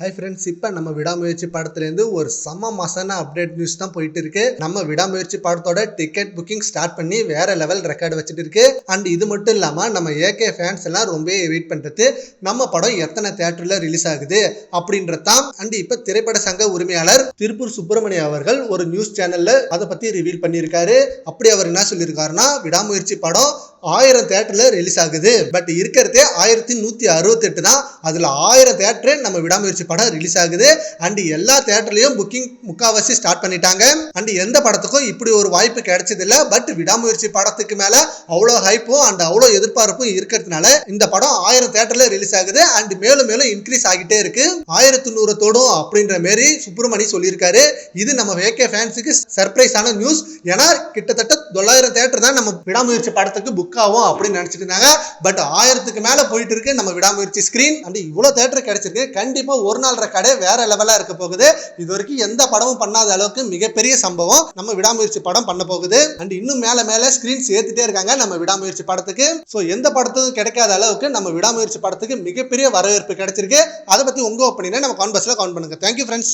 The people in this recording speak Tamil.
ஹை ஃப்ரெண்ட்ஸ் இப்போ நம்ம விடாமுயற்சி படத்துலேருந்து ஒரு செம்ம மாசான அப்டேட் நியூஸ் தான் போயிட்டு இருக்கு நம்ம விடாமுயற்சி படத்தோட டிக்கெட் புக்கிங் ஸ்டார்ட் பண்ணி வேற லெவல் ரெக்கார்டு வச்சுட்டு இருக்கு அண்ட் இது மட்டும் இல்லாமல் நம்ம ஏகே ஃபேன்ஸ் எல்லாம் ரொம்ப வெயிட் பண்ணுறது நம்ம படம் எத்தனை தேட்டரில் ரிலீஸ் ஆகுது அப்படின்றது தான். அண்ட் இப்போ திரைப்பட சங்க உரிமையாளர் திருப்பூர் சுப்பிரமணியம் அவர்கள் ஒரு நியூஸ் சேனலில் அதை பற்றி ரிவீல் பண்ணியிருக்காரு. அப்படி அவர் என்ன சொல்லியிருக்காருன்னா விடாமுயற்சி படம் ஆயிரம் தேட்டரில் ரிலீஸ் ஆகுது. பட் இருக்கிறதே ஆயிரத்தி நூற்றி அறுபத்தெட்டு தான். அதில் ஆயிரம் தேட்டரு நம்ம விடாமுயற்சி படம் ரிலீஸ் ஆகுது. அண்ட் எல்லா தேட்டர்லையும் புக்கிங் முக்காவாசி ஸ்டார்ட் பண்ணிட்டாங்க. அண்ட் எந்த படத்துக்கும் இப்படி ஒரு வாய்ப்பு கிடைச்சதில்ல. பட் விடாமுயற்சி படத்துக்கு மேலே அவ்வளோ ஹைப்பும் அண்ட் அவ்வளோ எதிர்பார்ப்பும் இருக்கிறதுனால இந்த படம் ஆயிரம் தேட்டர்ல ரிலீஸ் ஆகுது. அண்ட் மேலும் மேலும் இன்க்ரீஸ் ஆகிட்டே இருக்கு. ஆயிரத்தி நூறு தோடும் அப்படின்ற மாரி சுப்பிரமணி சொல்லியிருக்காரு. இது நம்ம வேகே ஃபேன்ஸுக்கு சர்ப்ரைஸான நியூஸ் ஏன்னா கிட்டத்தட்ட தொள்ளாயிரம் தேட்டர் தான் நம்ம விடாமுயற்சி படத்துக்கு புக் ஆகும் அப்படின்னு நினைச்சிட்டு இருந்தாங்க. பட் ஆயிரத்துக்கு மேல போயிட்டு இருக்கு நம்ம விடாமுயற்சி ஸ்கிரீன் அண்ட் இவ்வளவு தேட்டர் கிடைச்சிருக்கு. கண்டிப்பா ஒரு நாள் ரெக்கார்டே வேற லெவலா இருக்க போகுது. இது வரைக்கும் எந்த படமும் பண்ணாத அளவுக்கு மிகப்பெரிய சம்பவம். நம்ம விடாமுயற்சி படம் பண்ண போகுது. அண்ட் இன்னும் மேல மேல ஸ்கிரீன் சேர்த்துட்டே இருக்காங்க நம்ம விடாமுயற்சி படத்துக்கு. ஸோ எந்த படத்துக்கும் கிடைக்காத அளவுக்கு நம்ம விடாமுயற்சி படத்துக்கு மிகப்பெரிய வரவேற்பு கிடைச்சிருக்கு. அதை பத்தி உங்க ஒப்பீனியனை நம்ம கான்பர்ஸ்ல கவுண்ட் பண்ணுங்க. Thank you friends